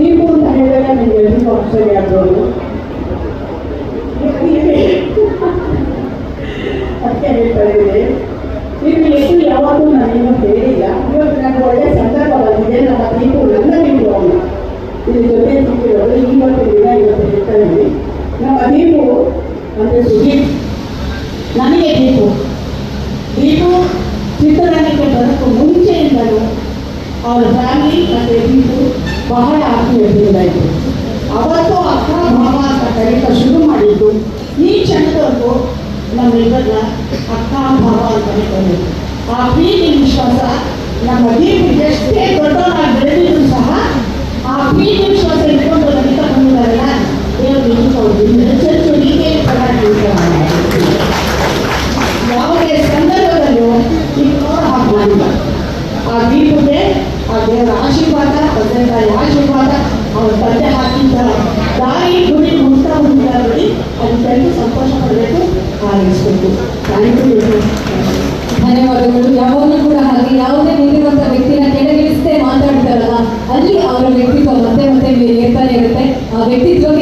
ದೀಪು ಅಂತ ಹೇಳಿದಾಗ ನನಗೆ ಎಲ್ರಿಗೂ ಆಶ್ಚರ್ಯ ಆಗ್ಬೋದು ಅದಕ್ಕೆ ಹೇಳ್ತಾ ಇದ್ದೀನಿ ನೀವು ಎಷ್ಟು ಯಾವಾಗೂ ನಾನೇನು ಹೇಳಿಲ್ಲ ಇವತ್ತು ನನಗೆ ಒಳ್ಳೆ ಸಂದರ್ಭ ಬಂದಿದೆ ನಮ್ಮ ನೀವು ನನ್ನ ದೀಪು ಅವನು ಇದ್ರ ಜೊತೆ ಸಿಕ್ಕಿರೋದು ಇವತ್ತು ದಿನ ಇವತ್ತು ಹೇಳ್ತಾ ಇದ್ದೀನಿ ನಮ್ಮ ದೀಪು ಅಂದರೆ ಸುದೀಪ್ ನನಗೆ ದೀಪು ದೀಪು ಚಿತ್ರರಂಗಕ್ಕೆ ಬರೋಕ್ಕೂ ಮುಂಚೆಯಿಂದಲೂ ಅವರ ಫ್ಯಾಮಿಲಿ ಮತ್ತು ದೀಪು ಬಹಳ ಆತ್ಮೀಯತೆಯಿಂದಾಯಿತು ಅವತ್ತು ಅಕ್ಕ ಭಾವ ಅಂತ ಕರೀತ ಶುರು ಮಾಡಿದ್ದು, ಈ ಕ್ಷಣದವರೆಗೂ ನಮ್ಮಿಬ್ಬರನ್ನ ಅಕ್ಕ ಭಾವ ಅಂತ ಕರೀತಾರೆ ಆ ಪ್ರೀತಿ ವಿಶ್ವಾಸ ನಮ್ಮ ದೀಪ ಎಷ್ಟೇ ದೊಡ್ಡವರಾಗಿ ಬೆಳೆದಿದ್ರು ಸಹ ಆ ಪ್ರೀತಿ ವಿಶ್ವಾಸ ಇಟ್ಕೊಂಡು ನಡೀತಾ ಬಂದಿದ್ದಾರಲ್ಲ, ದೇವರು ನಿಂತ್ಕೊಂಡು ಹೀಗೆ ಪರಾಗಿ ಯಾವುದೇ ಸಂದರ್ಭದಲ್ಲೂ ಮಾಡಿಲ್ಲ. ಆ ದೀಪದೇ ಆ ದೇವರ ಧನ್ಯವಾದಗಳು. ಯಾವಾಗಲೂ ಕೂಡ ಹಾಗೆ ಯಾವುದೇ ನಿಂತಿರುವಂತ ವ್ಯಕ್ತಿನ ಕೆಳಗಿಳಿಸದೆ ಮಾತಾಡ್ತಾರಲ್ಲ, ಅಲ್ಲಿ ಅವರ ವ್ಯಕ್ತಿತ್ವ ಮತ್ತೆ ಮತ್ತೆ ಏರ್ತಾನೆ ಇರುತ್ತೆ. ಆ ವ್ಯಕ್ತಿತ್ವಕ್ಕೆ